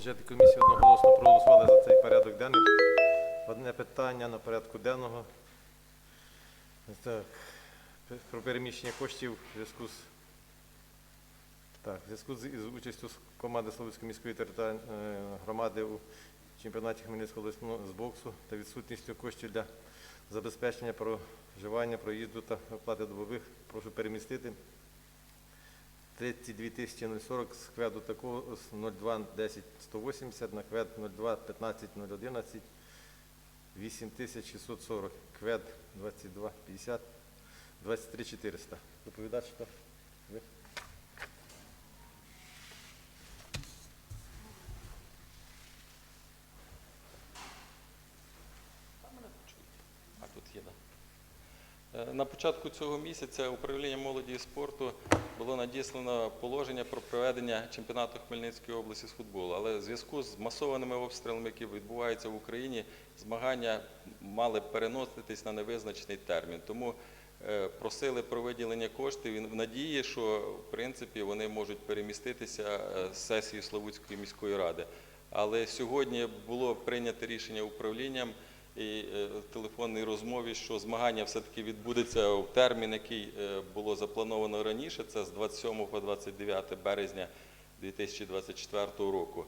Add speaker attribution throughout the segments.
Speaker 1: Бюджетна комісія одноголосно проголосували за цей порядок денний. Одне питання на порядку денного. Так, про переміщення коштів в зв'язку з так, в зв'язку з участю команди Слов'янської міської територіальної е, громади у чемпіонаті Хмельницького обласного з боксу та відсутністю коштів для забезпечення проживання, проїзду та оплати добових, прошу перемістити 32 тисячі 040 з кведу такого з 02 10 180 на квед 02 15 011 8640 квед 22 50 23 400. Доповідач хто? Ви?
Speaker 2: А тут є, да. Е, На початку цього місяця управління молоді і спорту було надіслано положення про проведення чемпіонату Хмельницької області з футболу. Але в зв'язку з масованими обстрілами, які відбуваються в Україні, змагання мали переноситись на невизначений термін. Тому е, просили про виділення коштів в надії, що в принципі вони можуть переміститися е, з сесії Славутської міської ради. Але сьогодні було прийнято рішення управлінням і е, телефонній розмові, що змагання все-таки відбудеться в термін, який е, було заплановано раніше, це з 27 по 29 березня 2024 року.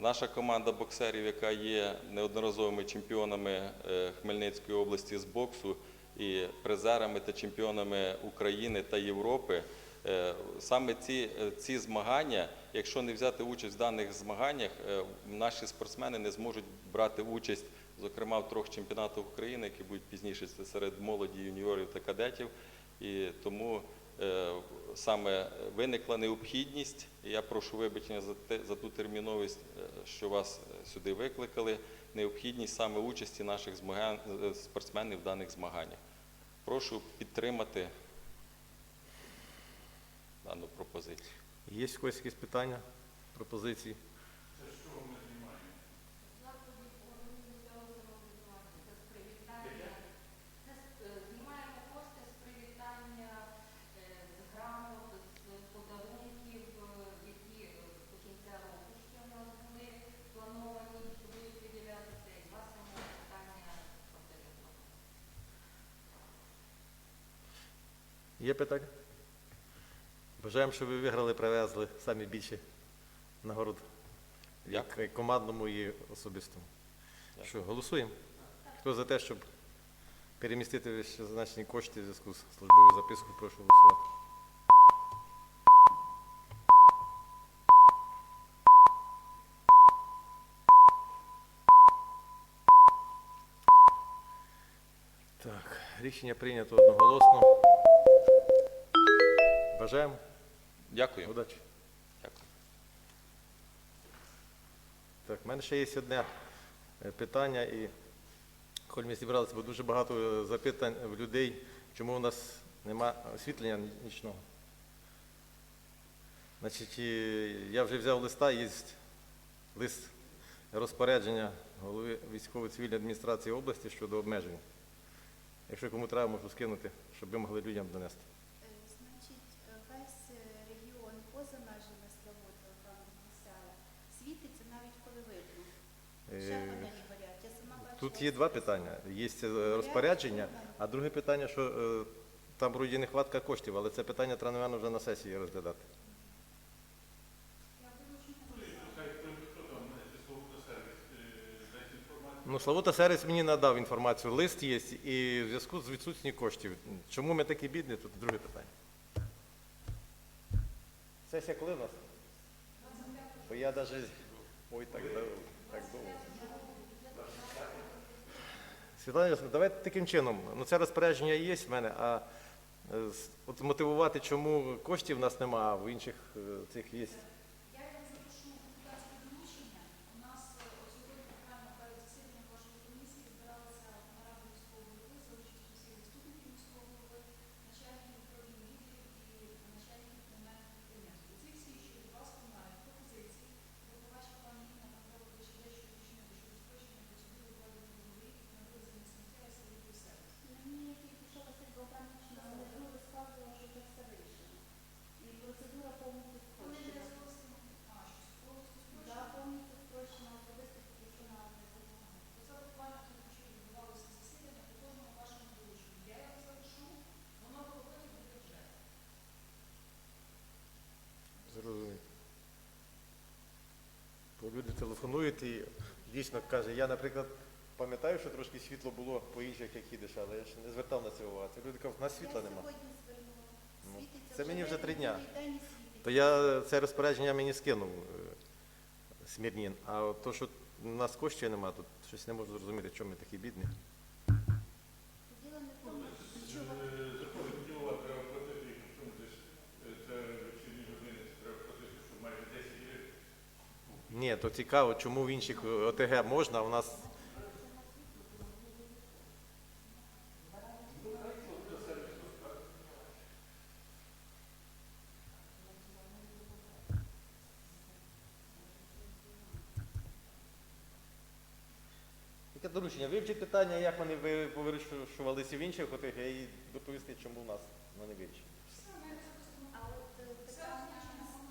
Speaker 2: Наша команда боксерів, яка є неодноразовими чемпіонами е, Хмельницької області з боксу і призерами та чемпіонами України та Європи, Саме ці, ці змагання, якщо не взяти участь в даних змаганнях, наші спортсмени не зможуть брати участь, зокрема в трьох чемпіонатах України, які будуть пізніше це серед молоді, юніорів та кадетів. І тому е, саме виникла необхідність. і Я прошу вибачення за те за ту терміновість, е, що вас е, сюди викликали. Необхідність саме участі наших змагань спортсменів в даних змаганнях. Прошу підтримати дану пропозицію.
Speaker 1: Є якісь питання, пропозиції?
Speaker 3: Знімаємо кошти з привітання, е, з грамот, з подарунків, е, які е, до кінця року ще у нас були плановані, що будуть виділятися, і два саме питання абсолютно.
Speaker 1: Є питання? Бажаємо, щоб ви виграли, привезли самі більше нагород. Як і командному і особистому.
Speaker 2: Дякую.
Speaker 1: Що, голосуємо? Хто за те, щоб перемістити значні кошти в зв'язку з службовою запискою, прошу голосувати. Так, рішення прийнято одноголосно. Бажаємо
Speaker 2: Дякую.
Speaker 1: удачі.
Speaker 2: Дякую.
Speaker 1: Так, в мене ще є одне е, питання, і коли ми зібралися, бо дуже багато е, запитань в людей, чому у нас нема освітлення нічного. Значить, я вже взяв листа, є лист розпорядження голови військово-цивільної адміністрації області щодо обмежень. Якщо кому треба, можу скинути, щоб ви могли людям донести.
Speaker 4: Е, Значить, е, весь е, регіон поза межами Славути, там села, світиться навіть коли видно. Ще
Speaker 1: Е,
Speaker 4: панелі горять. Я сама бачила.
Speaker 1: Тут є два питання. Є е, розпорядження, а друге питання, що е, там вроді нехватка коштів, але це питання треба, напевно, вже на сесії розглядати. Ну, Славута сервіс мені надав інформацію. Лист є і в зв'язку з відсутністю коштів. Чому ми такі бідні, тут друге питання. Сесія коли в нас? Бо я навіть... Ой, так довго. Світлана Йосифівна, давайте таким чином. Ну, це розпорядження є в мене, а е, от мотивувати, чому коштів в нас немає, а в інших е, цих є.
Speaker 5: Я вам запишу депутатське доручення. У нас е, от сьогодні буквально перед засіданням вашої комісії збиралася нарада міського голови за участю всіх заступників міського голови, начальників управління відділів і начальників комунальних підприємств. Ці всі, що від вас мають пропозиції, ви побачите пані Інна Петрович дещо уточнити, що розпочнення процедури введення голови на визнання сміття і селити сервіс.
Speaker 4: Мені тільки що Василь Богданович на внизу розказував, що це все вирішено. І процедура повністю
Speaker 5: Вони не
Speaker 4: спрощена.
Speaker 1: Телефонують і дійсно каже, я, наприклад, пам'ятаю, що трошки світло було по інших, як їдеш, але я ж не звертав на це увагу. Люди кажуть, у нас світла нема. Ну, це мені вже три дня. То я це розпорядження мені скинув е, Смірнін. А от то, що у нас коштів нема, тут щось не можу зрозуміти, чому ми такі бідні.
Speaker 4: Діло не в тому, що
Speaker 1: Ні, то цікаво, чому в інших е, ОТГ можна, а у нас. Яке доручення? Вивчити питання, як вони ви- вирішувалися в інших ОТГ і доповісти, чому в нас вони не вирішені.
Speaker 4: А от е, питання,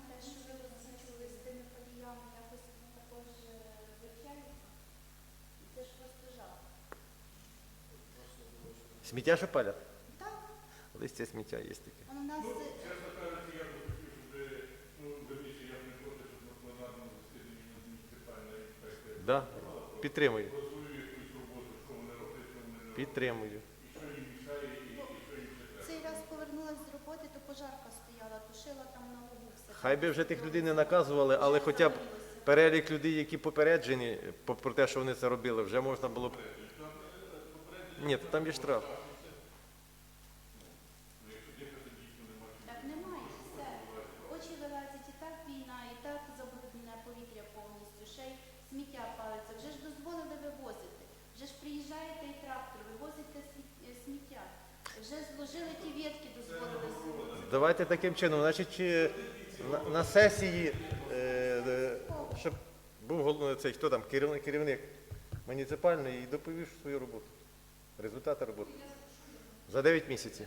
Speaker 4: те, що ви зазначили з тими подіями, якось також е, вивчається. І Це ж просто жах.
Speaker 1: Сміття що палять?
Speaker 4: Так,
Speaker 1: Листя сміття є таке.
Speaker 4: воно в нас
Speaker 1: Да? Підтримую. Підтримую.
Speaker 6: ще
Speaker 4: цей раз повернулась з роботи, то пожарка стояла, тушила там на лугу все.
Speaker 1: Хай би вже тих людей не наказували, але хоча б перелік людей, які попереджені про те, що вони це робили, вже можна було б. Ні, там є штраф.
Speaker 4: Так немає, все. Очі вилазять і так війна, і так забруднене повітря повністю, ще й сміття палиться. Вже ж дозволили вивозити. Вже ж приїжджає той трактор, вивозите е, сміття. Вже зложили ті ветки, дозволили звозити.
Speaker 1: Давайте таким чином, значить, на, на сесії, е, е, щоб був головний цей, хто там, керівник, керівник муніципальний і доповів свою роботу. Результати роботи. За 9 місяців.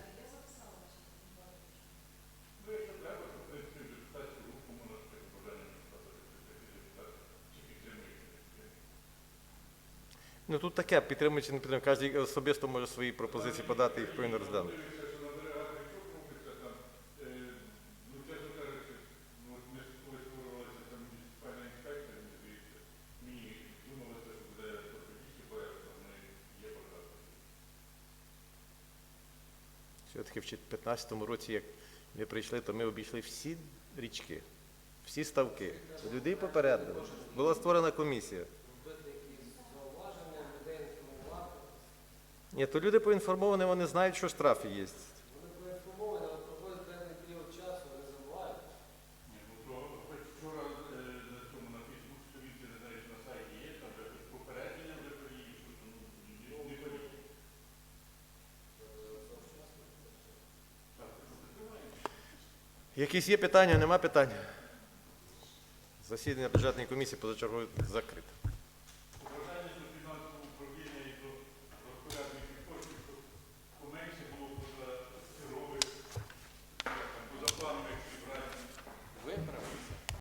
Speaker 1: Ну тут таке, підтримуючи, не підтримуючи, Кожен особисто може свої пропозиції подати і їх повинен розглянути.
Speaker 6: Е, Ну, чесно кажучи, ну, от ми ж коли створювалася там муніципальна інспекція, мені здається, мені думалося, що буде трохи більше порядку, але є порядок.
Speaker 1: Все-таки в 2015 році, як ми прийшли, то ми обійшли всі річки, всі ставки. Людей попередили. Була створена комісія. Ні, то люди поінформовані, вони знають, що штрафи є.
Speaker 7: Вони проінформовані, але проходить певний період часу, вони забувають.
Speaker 6: Ні, ну то хоч вчора е, на цьому на Фейсбук сторінці, не знаю, чи на сайті є, там вже якось попередження вже приїхали, що ну, не ходіть. Так, що закриваємо?
Speaker 1: Якісь є питання, нема питань? Засідання бюджетної комісії позачергово закрите.